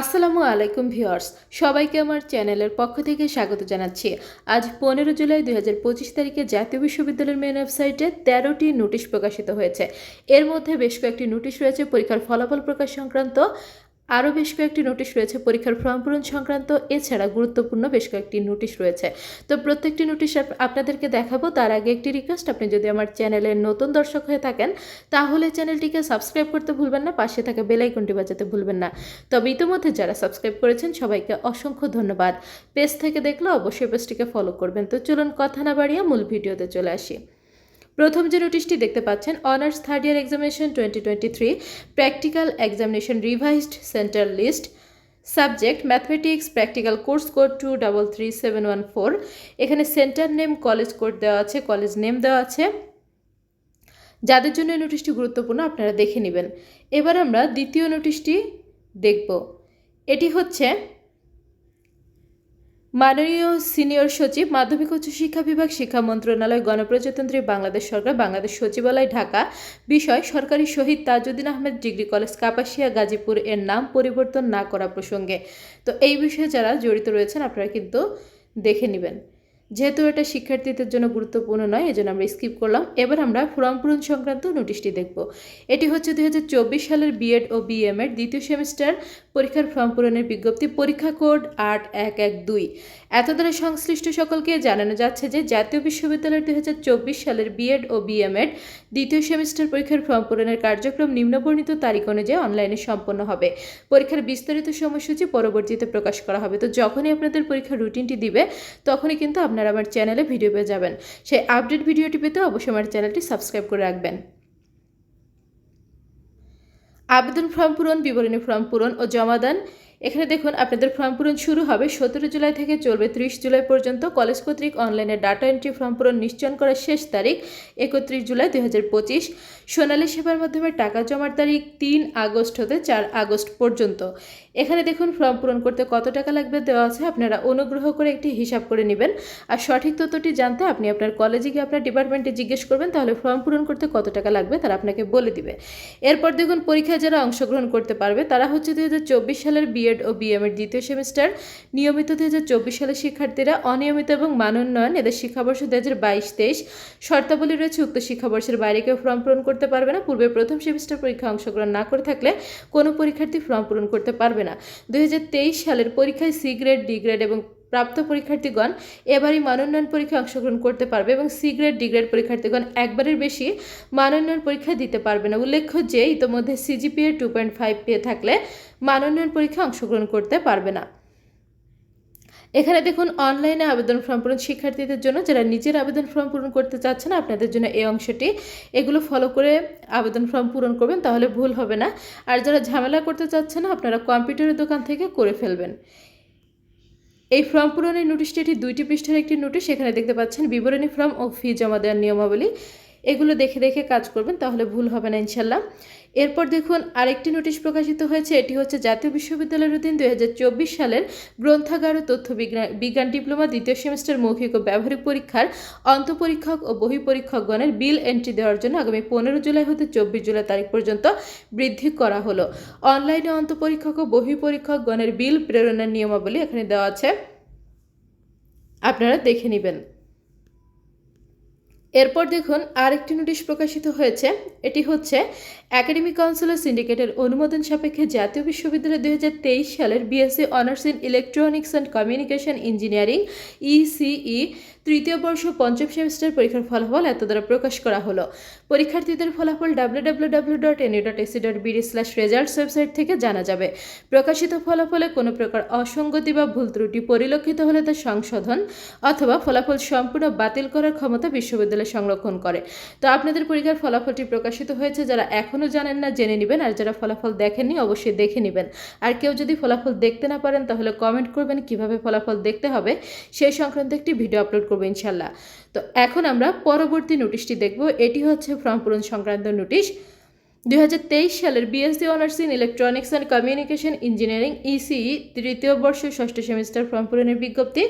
আসসালামু আলাইকুম ভিউয়ার্স, সবাইকে আমার চ্যানেলের পক্ষ থেকে স্বাগত জানাচ্ছি। আজ পনেরো জুলাই দুই হাজার পঁচিশ তারিখে জাতীয় বিশ্ববিদ্যালয়ের মেন ওয়েবসাইটে তেরোটি নোটিশ প্রকাশিত হয়েছে। এর মধ্যে বেশ কয়েকটি নোটিশ রয়েছে, পরীক্ষার ফলাফল প্রকাশ সংক্রান্ত। আরও বেশ কয়েকটি নোটিশ রয়েছে পরীক্ষার ফর্ম পূরণ সংক্রান্ত, এছাড়া গুরুত্বপূর্ণ বেশ কয়েকটি নোটিশ রয়েছে। তো প্রত্যেকটি নোটিশ আপনাদেরকে দেখাবো, তার আগে একটি রিকোয়েস্ট আপনি যদি আমার চ্যানেলের নতুন দর্শক হয়ে থাকেন, তাহলে চ্যানেলটিকে সাবস্ক্রাইব করতে ভুলবেন না, পাশে থাকা বেল আইকনটি বাজাতে ভুলবেন না। তবে ইতিমধ্যে যারা সাবস্ক্রাইব করেছেন, সবাইকে অসংখ্য ধন্যবাদ। পেজ থেকে দেখলে অবশ্যই পেজটিকে ফলো করবেন। তো চলুন কথা না বাড়িয়ে মূল ভিডিওতে চলে আসি। প্রথম যে নোটিশটি দেখতে পাচ্ছেন honours third year examination twenty twenty three practical examination revised centre list subject mathematics practical course code two double three seven one four এখানে সেন্টার নেম কলেজ কোড দেওয়া আছে কলেজ নেম দেওয়া আছে। যাদের জন্য নোটিশটি গুরুত্বপূর্ণ আপনারা দেখে নেবেন। এবার আমরা দ্বিতীয় নোটিশটি দেখব। এটি হচ্ছে মাননীয় সিনিয়র সচিব, মাধ্যমিক উচ্চ শিক্ষা বিভাগ শিক্ষা মন্ত্রণালয়, গণপ্রজাতন্ত্রী বাংলাদেশ সরকার, বাংলাদেশ সচিবালয়, ঢাকা। বিষয়, সরকারি শহীদ তাজুদ্দিন আহমেদ, ডিগ্রি কলেজ কাপাসিয়া, গাজীপুর এর নাম পরিবর্তন না করা প্রসঙ্গে। তো এই বিষয়ে যারা জড়িত রয়েছেন, আপনারা কিন্তু দেখে নেবেন। যেহেতু এটা শিক্ষার্থীদের জন্য গুরুত্বপূর্ণ নয়, এজন্য আমরা স্কিপ করলাম। এবার আমরা ফর্ম পূরণ সংক্রান্ত নোটিশটি দেখব। এটি হচ্ছে দুই হাজার চব্বিশ সালের বিএড ও বিএম এর দ্বিতীয় সেমিস্টার পরীক্ষার ফর্ম পূরণের বিজ্ঞপ্তি, পরীক্ষা কোড আট এক এক দুই। এত দ্বারা সংশ্লিষ্ট সকলকে জানানো যাচ্ছে যে, জাতীয় বিশ্ববিদ্যালয়ের দুই সালের বিএড ও বিএমএড দ্বিতীয় সেমিস্টার পরীক্ষার ফর্ম পূরণের কার্যক্রম নিম্নবর্ণিত তারিখ অনুযায়ী অনলাইনে সম্পন্ন হবে। পরীক্ষার বিস্তারিত সময়সূচি পরবর্তীতে প্রকাশ করা হবে। তো যখনই আপনাদের পরীক্ষার রুটিনটি দিবে, তখনই কিন্তু আপনারা আমার চ্যানেলে ভিডিও পেয়ে যাবেন। সেই আপডেট ভিডিওটি পেতে অবশ্যই আমার চ্যানেলটি সাবস্ক্রাইব করে রাখবেন। আবেদন ফর্ম পূরণ, বিবরণী ফর্ম পূরণ ও জমাদান এখানে দেখুন, আপনাদের ফর্ম পূরণ শুরু হবে সতেরো জুলাই থেকে চলবে ত্রিশ জুলাই পর্যন্ত। কলেজ কর্তৃক অনলাইনে ডাটা এন্ট্রি ফর্ম পূরণ নিশ্চয়ন করার শেষ তারিখ একত্রিশ জুলাই দুই হাজার পঁচিশ। সোনালী সেবার মাধ্যমে টাকা জমার তারিখ তিন আগস্ট হতে চার আগস্ট পর্যন্ত। এখানে দেখুন, ফর্ম পূরণ করতে কত টাকা লাগবে দেওয়া আছে, আপনারা অনুগ্রহ করে একটি হিসাব করে নেবেন। আর সঠিক তথ্যটি জানতে আপনি আপনার কলেজে গিয়ে আপনার ডিপার্টমেন্টে জিজ্ঞেস করবেন, তাহলে ফর্ম পূরণ করতে কত টাকা লাগবে তারা আপনাকে বলে দিবে। এরপর দেখুন, পরীক্ষায় যারা অংশগ্রহণ করতে পারবে, তারা হচ্ছে দুই হাজার চব্বিশ সালের বিএড ও বিএম এর দ্বিতীয় সেমিস্টার। নিয়মিত দুই হাজার চব্বিশ সালের শিক্ষার্থীরা অনিয়মিত এবং মানোন্নয়ন এদের শিক্ষাবর্ষ দু হাজার বাইশ তেইশ শর্তাবলী রয়েছে, উক্ত শিক্ষাবর্ষের বাইরে কেউ ফর্ম পূরণ করতে পারবে না। পূর্বে প্রথম সেমিস্টার পরীক্ষা অংশগ্রহণ না করে থাকলে কোনো পরীক্ষার্থী ফর্ম পূরণ করতে পারবে না। দুই হাজার তেইশ সালের পরীক্ষায় সি গ্রেড, ডি গ্রেড এবং প্রাপ্ত পরীক্ষার্থীগণ এবারই মানোন্নয়ন পরীক্ষায় অংশগ্রহণ করতে পারবে এবং সি গ্রেড ডি গ্রেড পরীক্ষার্থীগণ একবারের বেশি মানোন্নয়ন পরীক্ষা দিতে পারবে না। উল্লেখ্য যে, ইতোমধ্যে সিজিপিএ টু পয়েন্ট ফাইভ পেয়ে থাকলে মানোন্নয়ন পরীক্ষায় অংশগ্রহণ করতে পারবে না। এখানে দেখুন অনলাইনে আবেদন ফর্ম পূরণ শিক্ষার্থীদের জন্য, যারা নিজের আবেদন ফর্ম পূরণ করতে চাচ্ছেন আপনাদের জন্য এই অংশটি, এগুলো ফলো করে আবেদন ফর্ম পূরণ করবেন, তাহলে ভুল হবে না। আর যারা ঝামেলা করতে চাচ্ছেন না, আপনারা কম্পিউটারের দোকান থেকে করে ফেলবেন। এই ফর্ম পূরণের নোটিশটি এটি দুইটি পৃষ্ঠার একটি নোটিশ, এখানে দেখতে পাচ্ছেন বিবরণী ফর্ম ও ফি জমা দেওয়ার নিয়মাবলী। এগুলো দেখে দেখে কাজ করবেন, তাহলে ভুল হবে না ইনশাল্লাহ। এরপর দেখুন, আরেকটি নোটিশ প্রকাশিত হয়েছে। এটি হচ্ছে, জাতীয় বিশ্ববিদ্যালয়ের অধীন দুই হাজার চব্বিশ সালের গ্রন্থাগার ও তথ্য বিজ্ঞান ডিপ্লোমা দ্বিতীয় সেমিস্টার মৌখিক ও ব্যবহারিক পরীক্ষার অন্তঃপরীক্ষক ও বহিপরীক্ষকগণের বিল এন্ট্রি দেওয়ার জন্য আগামী পনেরো জুলাই হতে চব্বিশ জুলাই তারিখ পর্যন্ত বৃদ্ধি করা হলো। অনলাইনে অন্তঃপরীক্ষক ও বহিপরীক্ষকগণের বিল প্রেরণের নিয়মাবলী এখানে দেওয়া আছে। আপনারা দেখে নেবেন। এরপর দেখুন আরেকটি নোটিশ প্রকাশিত হয়েছে। এটি হচ্ছে একাডেমিক কাউন্সিলের সিন্ডিকেটের অনুমোদন সাপেক্ষে জাতীয় বিশ্ববিদ্যালয় দুই হাজার তেইশ সালের BSc honours in electronics and communication engineering, ECE তৃতীয় বর্ষ পঞ্চম সেমিস্টার পরীক্ষার ফলাফল এত দ্বারা প্রকাশ করা হলো। পরীক্ষার্থীদের ফলাফল W W W dot website থেকে জানা যাবে। প্রকাশিত ফলাফলে কোনো প্রকার অসঙ্গতি বা ভুল ত্রুটি পরিলক্ষিত হলে তা সংশোধন অথবা ফলাফল সম্পূর্ণ বাতিল করার ক্ষমতা বিশ্ববিদ্যালয় সংরক্ষণ করে। তো আপনাদের পরীক্ষার ফলাফলটি প্রকাশিত হয়েছে যারা এখনও জানেন না, জেনে নেবেন। আর যারা ফলাফল দেখেননি, অবশ্যই দেখে নেবেন। আর কেউ যদি ফলাফল দেখতে না পারেন, তাহলে কমেন্ট করবেন কীভাবে ফলাফল দেখতে হবে, সেই সংক্রান্ত একটি ভিডিও আপলোড করব ইনশাল্লাহ। তো এখন আমরা পরবর্তী নোটিশটি দেখব। এটি হচ্ছে ফর্ম পূরণ সংক্রান্ত নোটিশ দুই হাজার তেইশ সালের BSc honours in electronics and communication engineering ECE তৃতীয় বর্ষ ষষ্ঠ সেমিস্টার ফর্ম পূরণের বিজ্ঞপ্তি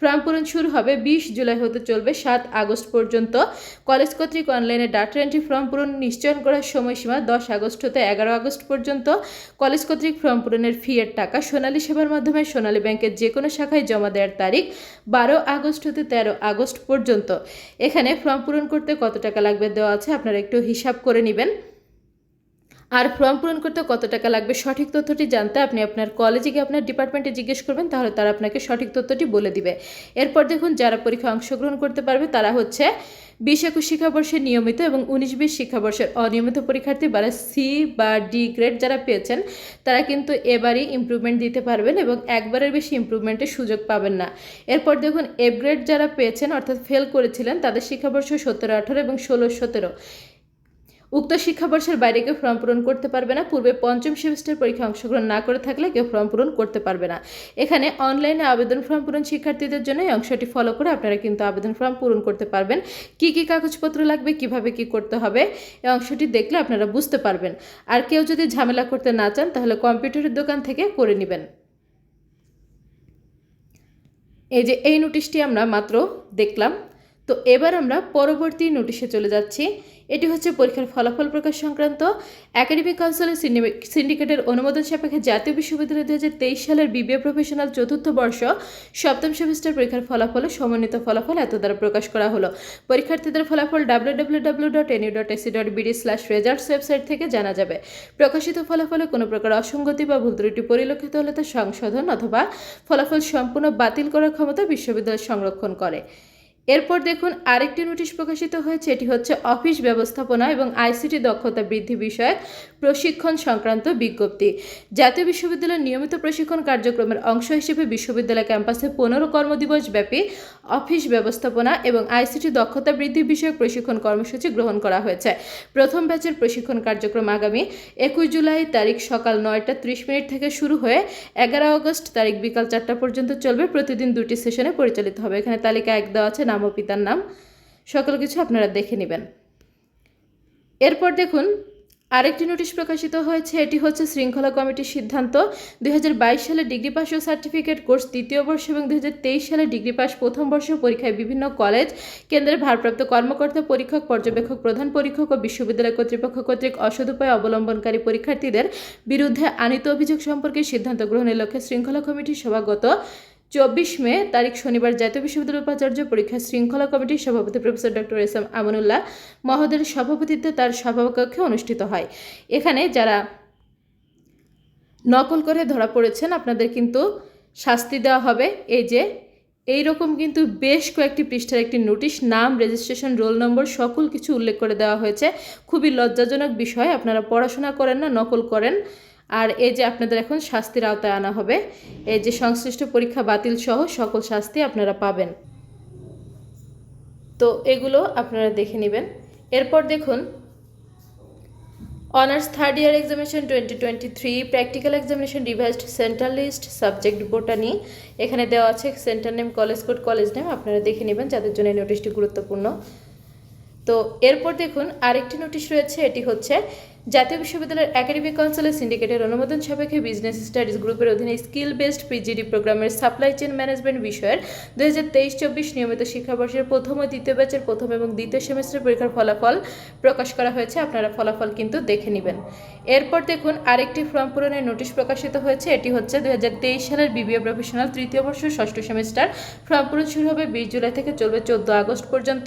ফর্ম পূরণ শুরু হবে বিশ জুলাই হতে চলবে সাত আগস্ট পর্যন্ত। কলেজ কর্তৃক অনলাইনে ডাটা এন্ট্রি ফর্ম পূরণ নিশ্চয়ন করার সময়সীমা দশ আগস্ট হতে এগারো আগস্ট পর্যন্ত। কলেজ কর্তৃক ফর্ম পূরণের ফিয়ের টাকা সোনালী সেবার মাধ্যমে সোনালী ব্যাংকের যে কোনো শাখায় জমা দেওয়ার তারিখ বারো আগস্ট হতে তেরো আগস্ট পর্যন্ত। এখানে ফর্ম পূরণ করতে কত টাকা লাগবে দেওয়া আছে আপনারা একটু হিসাব করে নেবেন। আর ফর্ম পূরণ করতে কত টাকা লাগবে সঠিক তথ্যটি জানতে আপনি আপনার কলেজে গিয়ে আপনার ডিপার্টমেন্টে জিজ্ঞেস করবেন, তাহলে তারা আপনাকে সঠিক তথ্যটি বলে দিবে। এরপর দেখুন, যারা পরীক্ষায় অংশগ্রহণ করতে পারবে, তারা হচ্ছে বিশ একুশ শিক্ষাবর্ষের নিয়মিত এবং উনিশ বিশ শিক্ষাবর্ষের অনিয়মিত পরীক্ষার্থী বা সি বা ডি গ্রেড যারা পেয়েছেন, তারা কিন্তু এবারই ইমপ্রুভমেন্ট দিতে পারবেন এবং একবারের বেশি ইমপ্রুভমেন্টের সুযোগ পাবেন না। এরপর দেখুন এফ গ্রেড যারা পেয়েছেন, অর্থাৎ ফেল করেছিলেন, তাদের শিক্ষাবর্ষ সতেরো আঠারো এবং ষোলো সতেরো। উক্ত শিক্ষাবর্ষের বাইরে কেউ ফর্ম পূরণ করতে পারবে না। পূর্বে পঞ্চম সেমিস্টার পরীক্ষা অংশগ্রহণ না করে থাকলে কেউ ফর্ম পূরণ করতে পারবে না। এখানে অনলাইনে আবেদন ফর্ম পূরণ শিক্ষার্থীদের জন্য এই অংশটি ফলো করে আপনারা কিন্তু আবেদন ফর্ম পূরণ করতে পারবেন। কি কি কাগজপত্র লাগবে, কীভাবে কি করতে হবে, এই অংশটি দেখলে আপনারা বুঝতে পারবেন। আর কেউ যদি ঝামেলা করতে না চান, তাহলে কম্পিউটারের দোকান থেকে করে নেবেন। এই যে এই নোটিশটি আমরা মাত্র দেখলাম। তো এবার আমরা পরবর্তী নোটিশে চলে যাচ্ছি। এটি হচ্ছে পরীক্ষার ফলাফল প্রকাশ সংক্রান্ত। একাডেমিক কাউন্সিলের সিন্ডিকেটের অনুমোদন সাপেক্ষে জাতীয় বিশ্ববিদ্যালয় দু হাজার তেইশ সালের বিবিএ প্রফেশনাল চতুর্থ বর্ষ সপ্তম সেমিস্টার পরীক্ষার ফলাফল সমন্বিত ফলাফল এত দ্বারা প্রকাশ করা হলো। পরীক্ষার্থীদের ফলাফল W W W dot NU dot AC dot BD slash results website থেকে জানা যাবে। প্রকাশিত ফলাফলে কোনো প্রকার অসঙ্গতি বা ভুল ত্রুটি পরিলক্ষিত হলে তা সংশোধন অথবা ফলাফল সম্পূর্ণ বাতিল করার ক্ষমতা বিশ্ববিদ্যালয় সংরক্ষণ করে। এরপর দেখুন, আরেকটি নোটিশ প্রকাশিত হয়েছে। এটি হচ্ছে অফিস ব্যবস্থাপনা এবং আইসিটি দক্ষতা বৃদ্ধি বিষয়ক প্রশিক্ষণ সংক্রান্ত বিজ্ঞপ্তি। জাতীয় বিশ্ববিদ্যালয়ের নিয়মিত প্রশিক্ষণ কার্যক্রমের অংশ হিসেবে বিশ্ববিদ্যালয় ক্যাম্পাসে পনেরো কর্মদিবস ব্যাপী অফিস ব্যবস্থাপনা এবং আইসিটি দক্ষতা বৃদ্ধি বিষয়ক প্রশিক্ষণ কর্মসূচি গ্রহণ করা হয়েছে। প্রথম ব্যাচের প্রশিক্ষণ কার্যক্রম আগামী একুশ জুলাই তারিখ সকাল নয়টা ত্রিশ মিনিট থেকে শুরু হয়ে এগারো আগস্ট তারিখ বিকাল চারটা পর্যন্ত চলবে। প্রতিদিন দুটি সেশনে পরিচালিত হবে। এখানে তালিকা এক দেওয়া আছে, নাম ও পিতার নাম, সকল কিছু আপনারা দেখে নেবেন। এরপর দেখুন, আরেকটি নোটিশ প্রকাশিত হয়েছে, এটি হচ্ছে শৃঙ্খলা কমিটির সিদ্ধান্ত। দুই সালে ডিগ্রি পাস ও সার্টিফিকেট কোর্স তৃতীয় বর্ষ এবং দুই হাজার তেইশ সালে ডিগ্রি পাস প্রথম বর্ষ পরীক্ষায় বিভিন্ন কলেজ, কেন্দ্রের ভারপ্রাপ্ত কর্মকর্তা, পরীক্ষক, পর্যবেক্ষক, প্রধান পরীক্ষক ও বিশ্ববিদ্যালয় কর্তৃপক্ষ কর্তৃক অসদ উপায় অবলম্বনকারী পরীক্ষার্থীদের বিরুদ্ধে আনিত অভিযোগ সম্পর্কে সিদ্ধান্ত গ্রহণের লক্ষ্যে শৃঙ্খলা কমিটির সভাগত চব্বিশ মে তারিখ শনিবার জাতীয় বিশ্ববিদ্যালয় উপাচার্য পরীক্ষা শৃঙ্খলা কমিটির সভাপতি professor doctor S M Amanullah মহোদয়ের সভাপতিত্বে তার সভাকক্ষে অনুষ্ঠিত হয়। এখানে যারা নকল করে ধরা পড়েছেন, আপনাদের কিন্তু শাস্তি দেওয়া হবে। এই যে এই রকম কিন্তু বেশ কয়েকটি পৃষ্ঠার একটি নোটিশ, নাম রেজিস্ট্রেশন রোল নম্বর সকল কিছু উল্লেখ করে দেওয়া হয়েছে। খুবই লজ্জাজনক বিষয়, আপনারা পড়াশোনা করেন না, নকল করেন। আর এই যে আপনাদের এখন শাস্তির আওতায় আনা হবে, এই যে সংশ্লিষ্ট পরীক্ষা বাতিল সহ সকল শাস্তি আপনারা পাবেন। তো এগুলো আপনারা দেখে নেবেন। এরপর দেখুন honours third year examination twenty twenty three practical examination revised central list subject botany এখানে দেওয়া আছে centre name college code college name আপনারা দেখে নেবেন যাদের জন্য নোটিশটি গুরুত্বপূর্ণ। তো এরপর দেখুন, আরেকটি নোটিশ রয়েছে, এটি হচ্ছে জাতীয় বিশ্ববিদ্যালয়ের একাডেমিক কাউন্সিলের সিন্ডিকেটের অনুমোদন সাপেক্ষে বিজনেস স্টাডিজ গ্রুপের অধীনে স্কিল বেসড পিজিডি প্রোগ্রামের সাপ্লাই চেইন ম্যানেজমেন্ট বিষয়ের দু হাজার তেইশ চব্বিশ নিয়মিত শিক্ষাবর্ষের প্রথম ও দ্বিতীয় ব্যাচের প্রথম এবং দ্বিতীয় সেমিস্টার পরীক্ষার ফলাফল প্রকাশ করা হয়েছে। আপনারা ফলাফল কিন্তু দেখে নেবেন। এরপর দেখুন আরেকটি ফর্ম পূরণের নোটিশ প্রকাশিত হয়েছে। এটি হচ্ছে দু সালের বিবিএ প্রফেশনাল তৃতীয় বর্ষ ষষ্ঠ সেমিস্টার। ফর্ম পূরণ শুরু হবে বিশ জুলাই থেকে চলবে চোদ্দ আগস্ট পর্যন্ত।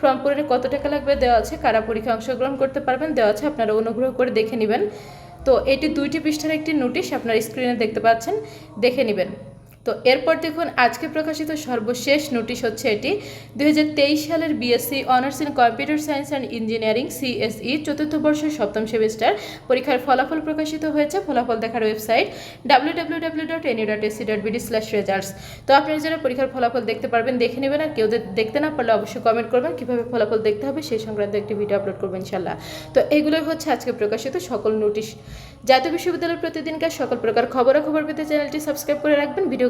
ফর্ম পূরণে কত টাকা লাগবে দেওয়া আছে, কারা পরীক্ষা অংশগ্রহণ করতে পারবেন দেওয়া আছে। আপনারা অনুগ্রহ করে দেখে নেবেন। তো এটি দুইটি পৃষ্ঠার একটি নোটিশ, আপনার স্ক্রিনে দেখতে পাচ্ছেন। দেখে নেবেন। তো এরপর দেখুন, আজকে প্রকাশিত সর্বশেষ নোটিশ হচ্ছে এটি। দুই সালের BSc honours in computer science and engineering CSE চতুর্থ বর্ষের সপ্তম সেমিস্টার পরীক্ষার ফলাফল প্রকাশিত হয়েছে, ফলাফল দেখার website W W W dot তো আপনারা যারা পরীক্ষার ফলাফল দেখতে পারবেন, দেখে নেবেন আর কেউ দেখতে না পারলে অবশ্যই কমেন্ট করবেন, কীভাবে ফলাফল দেখতে হবে সেই সংক্রান্ত একটি ভিডিও আপলোড করবেন ইনশাল্লাহ তো এইগুলোই হচ্ছে আজকে প্রকাশিত সকল নোটিশ। জাতীয় বিশ্ববিদ্যালয়ের প্রতিদিনকার সকল প্রকার খবরাখবর পেতে চ্যানেলটি সাবস্ক্রাইব করে রাখবেন ভিডিও